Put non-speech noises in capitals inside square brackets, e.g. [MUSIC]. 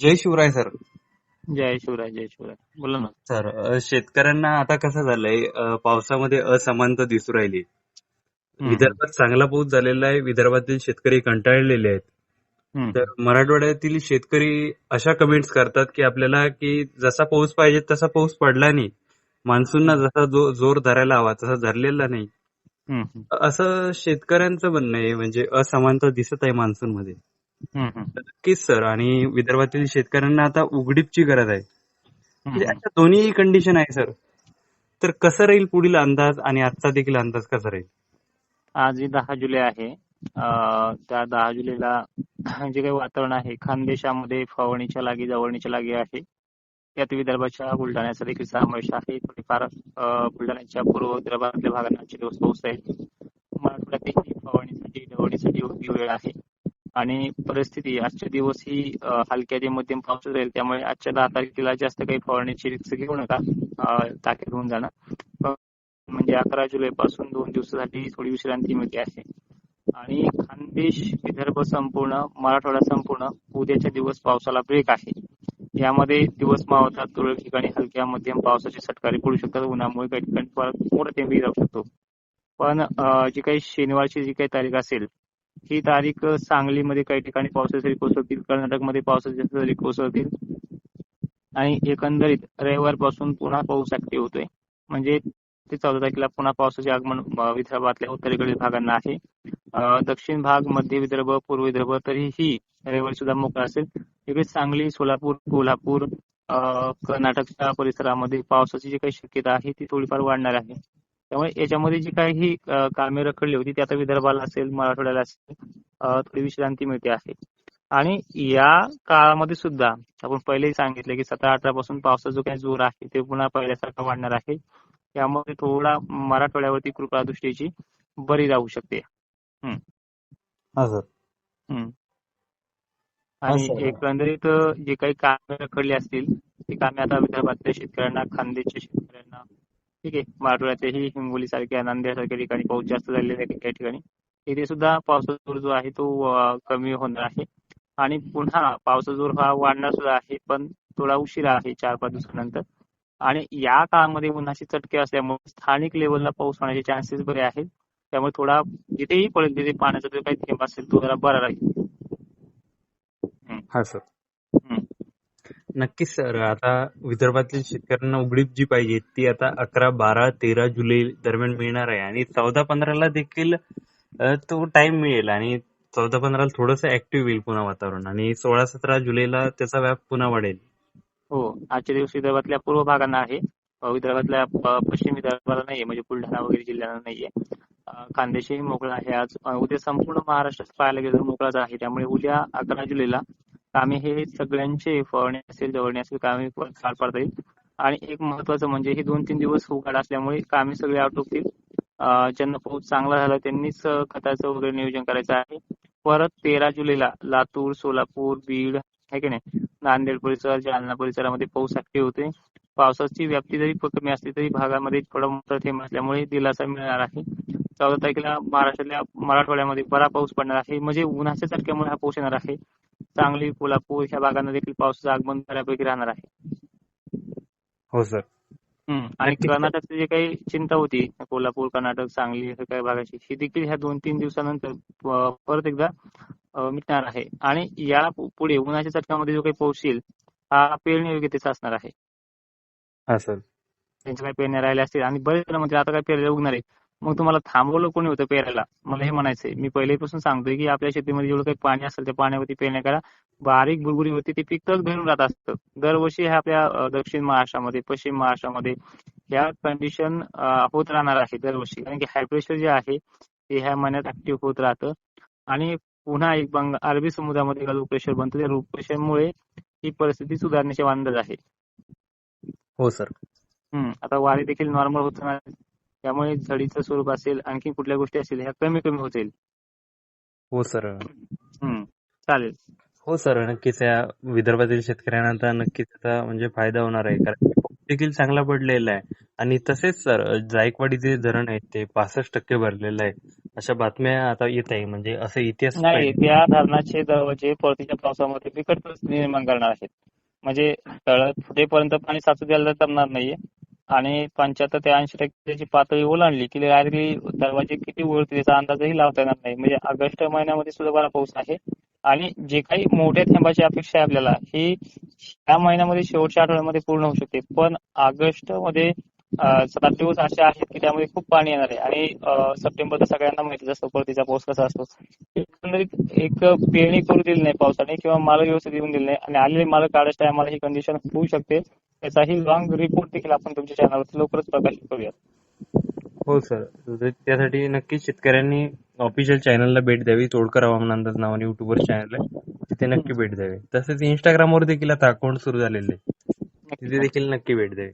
जय Shivray sir. जय शिवराय जय शिवराय. बोला ना. सर शेतकऱ्यांना आता कसं झालंय पावसामध्ये असमानता दिसू राहिली. विदर्भात चांगला पाऊस झालेला आहे विदर्भातील शेतकरी कंटाळलेले आहेत. तर मराठवाड्यातील शेतकरी अशा कमेंट्स करतात की आपल्याला की जसा पाऊस पाहिजे तसा पाऊस पडला नाही. मान्सूनना जसा जो जोर धरायला हवा तसा धरलेला नाही. असं शेतकऱ्यांचं म्हणणं आहे म्हणजे असमानता दिसत आहे मान्सून मध्ये नक्कीच सर. आणि विदर्भातील शेतकऱ्यांना आता उघडीपची गरज आहे. म्हणजे. अशा दोन्ही कंडिशन आहे सर. तर कसं राहील पुढील अंदाज आणि आजचा देखील अंदाज कसा राहील? आज दहा जुलै आहे. त्या दहा जुलैला [CLEARS THROAT] जे काही वातावरण आहे खानदेशामध्ये फवारणीच्या लागी जवळणीच्या लागी आहे. त्यात विदर्भाच्या बुलढाण्याचा देखील समावेश आहे. थोडीफार बुलढाण्याच्या पूर्व विदर्भातल्या भागांना दिवस पाऊस आहे. मराठवाड्यातही फवारणीसाठी डवणीसाठी योग्य वेळ आहे. आणि परिस्थिती आजचे दिवस ही हलक्या ते मध्यम पाऊस राहील त्यामुळे आजच्या दहा तारखेला जास्त काही फवारणीची रिक्स घेऊ नका अं, होऊन जाणार. म्हणजे अकरा जुलै पासून दोन दिवसासाठी थोडी विश्रांती मिळते आहे आणि खानदेश विदर्भ संपूर्ण मराठवाडा संपूर्ण उद्याच्या दिवस पावसाला ब्रेक आहे. यामध्ये दिवस मावतात तुरळक ठिकाणी हलक्या मध्यम पावसाचे सटकारे पडू शकतात. उन्हामुळे काही ठिकाणी मोठा जाऊ शकतो. पण जी काही शनिवारची जी काही तारीख असेल ही तारीख सांगलीमध्ये काही ठिकाणी पावसाचे सरी कोसळतील कर्नाटकमध्ये पावसाचे सरी कोसळतील. आणि एकंदरीत रविवारपासून पुन्हा पाऊस ऍक्टिव्ह होतोय. म्हणजे ते चौदा तारखेला पुन्हा पावसाचे आगमन विदर्भातल्या उत्तरेकडील भागांना आहे. दक्षिण भाग मध्य विदर्भ पूर्व विदर्भ तरीही रविवारी सुद्धा मोकळा असेल. इकडे सांगली सोलापूर कोल्हापूर अं, कर्नाटकच्या परिसरामध्ये पावसाची जी काही शक्यता आहे ती थोडीफार वाढणार आहे. त्यामुळे याच्यामध्ये जी काही कामे रखडली होती ती आता विदर्भाला असेल मराठवाड्याला असेल थोडी विश्रांती मिळते आहे आणि या काळामध्ये सुद्धा आपण पहिलेही सांगितले की सतरा अठरा पासून पावसाचा जो काही जोर आहे ते पुन्हा पहिल्यासारखा वाढणार आहे. त्यामुळे थोडा मराठवाड्यावरती कृपा दृष्टीची बरी राहू शकते. हा. आणि. एकंदरीत जे काही कामे रखडली असतील ती कामे आता विदर्भातल्या शेतकऱ्यांना खानदेशच्या शेतकऱ्यांना ठीक आहे. मराठवाड्यातही हिंगोली सारख्या नांदेड सारख्या ठिकाणी पाऊस जास्त झालेला आहे काही ठिकाणी. तिथे सुद्धा पावसाचा जोर जो आहे तो कमी होणार आहे. आणि पुन्हा पावसाचा जोर हा वाढणार सुद्धा आहे पण थोडा उशिरा आहे चार पाच दिवसानंतर. आणि या काळामध्ये उन्हाचे चटके असल्यामुळे स्थानिक लेवलला पाऊस होण्याचे चान्सेस बरे आहेत. त्यामुळे थोडा जिथेही पडेल तिथे पाण्याचा जो काही थेंब असेल तो जरा बरा राहील. हा सर. नक्कीच सर. आता विदर्भातील शेतकऱ्यांना उघडीप जी पाहिजे ती आता अकरा बारा तेरा जुलै दरम्यान मिळणार आहे. आणि चौदा पंधराला देखील तो टाइम मिळेल आणि चौदा पंधराला थोडस ऍक्टिव्ह होईल पुन्हा वातावरण. आणि सोळा सतरा जुलैला त्याचा व्याप पुन्हा वाढेल. हो. आजच्या दिवस विदर्भातल्या पूर्व भागांना आहे. विदर्भातल्या पश्चिम विदर्भाला नाहीये. म्हणजे बुलढाणा वगैरे जिल्ह्यांना नाहीये. खानदेशही मोकळा आहे आज उद्या संपूर्ण महाराष्ट्रात पाहायला गेलं तर मोकळाच आहे. त्यामुळे उद्या अकरा जुलैला कामे हे सगळ्यांचे फवारणी असेल जवळणी असेल कामे पार पाडता येईल आणि एक महत्वाचं म्हणजे हे दोन तीन दिवस उघाड असल्यामुळे कामे सगळे आटोपतील ज्यांना पाऊस चांगला झाला त्यांनीच खताचं वगैरे नियोजन करायचं आहे. परत तेरा जुलैला लातूर सोलापूर बीड आहे की नाही? नांदेड परिसर जालना परिसरामध्ये पाऊस ऍक्टिव्ह होते. पावसाची व्याप्ती जरी कमी असली तरी भागामध्ये थोडा मोठा थेंब असल्यामुळे दिलासा मिळणार आहे. चौदा तारखेला महाराष्ट्रातल्या मराठवाड्यामध्ये बरा पाऊस पडणार आहे. म्हणजे उन्हाच्या तारखेमुळे हा पाऊस येणार आहे. सांगली कोल्हापूर ह्या भागांना देखील पावसाचं आगमन बऱ्यापैकी राहणार आहे. हो सर. आणि. कर्नाटकची जी काही चिंता होती कोल्हापूर कर्नाटक सांगली काही भागाची ही देखील ह्या दोन तीन दिवसानंतर परत एकदा मिटणार आहे. आणि या पुढे उन्हाच्या चटक्यामध्ये जो काही पाऊस येईल हा पेरणी योग्यतेचा असणार आहे. हा सर. त्यांच्या काही पेरण्या राहिल्या असतील आणि बरेच म्हणजे आता काय पेरल्या उगणार आहे. मग तुम्हाला थांबवलं कोणी होतं पेरायला? मला हे म्हणायचंय. मी पहिलेपासून सांगतोय की आपल्या शेतीमध्ये जेवढं काही पाणी असेल त्या पाण्यावरती पेरण्या करा बारीक बुरबुरी होती ते पीक तर धरून राहत असतं. दरवर्षी ह्या आपल्या दक्षिण महाराष्ट्रामध्ये पश्चिम महाराष्ट्रामध्ये ह्या कंडिशन होत राहणार आहे दरवर्षी. कारण की हाय प्रेशर जे आहे ते ह्या महिन्यात ऍक्टिव्ह होत राहतं. आणि पुन्हा एक बंग अरबी समुद्रामध्ये लो प्रेशर बनतं. त्या लो प्रेशरमुळे ही परिस्थिती सुधारण्याचे अंदाज आहे. हो सर. हम्म. आता वारे देखील नॉर्मल होत त्यामुळे झडीचं स्वरूप असेल आणखी कुठल्या गोष्टी असतील ह्या कमी कमी होतील हो सर. हम्म. चालेल. हो सर. नक्कीच या विदर्भातील शेतकऱ्यांना आता नक्कीच त्याचा म्हणजे फायदा होणार आहे. कारण देखील चांगला पडलेला आहे. आणि तसेच सर जायकवाडी जे धरण आहे ते पासष्ट टक्के भरलेलं आहे. अशा बातम्या आता येत आहे. म्हणजे असं इतिहास नाही. त्या धरणाचे दरवाजे परतीच्या पावसामध्ये बिकट निर्माण करणार आहेत. म्हणजे तळ फुटेपर्यंत पाणी साचू द्यायला जमणार नाहीये. आणि पंच्याहत्तर ते ऐंशी टक्क्याची पातळी ओलांडली की डायरेक्टली दरवाजे किती वळतील याचा अंदाजही लावता येणार नाही. म्हणजे ऑगस्ट महिन्यामध्ये सुद्धा बरा पाऊस आहे. आणि जे काही मोठ्या थेंबाची अपेक्षा आहे आपल्याला ही या महिन्यामध्ये शेवटच्या आठवड्यामध्ये पूर्ण होऊ शकते. पण ऑगस्टमध्ये सात दिवस असे आहेत की त्यामध्ये खूप पाणी येणार आहे. आणि सप्टेंबर तर सगळ्यांना माहितीच असतो परतीचा पाऊस कसा असतो. एकंदरीत एक पेरणी करू दिली नाही पावसाने किंवा माल व्यवस्थित येऊन दिली नाही. आणि आलेले माल काढायच्या टायमाला ही कंडिशन होऊ शकते. त्याचाही लॉंग रिपोर्ट देखील आपण तुमच्या चॅनलवरती लवकरच प्रकाशित करूया हो सर त्यासाठी नक्कीच शेतकऱ्यांनी ऑफिशियल चॅनलला भेट द्यावी. तोडकर हवामान अंदाज नावाने युट्यूबवर चॅनल आहे. तिथे नक्की भेट द्यावी. तसेच इंस्टाग्रामवर देखील आता अकाउंट सुरू झालेले. आहे. तिथे देखील नक्की भेट द्यावी.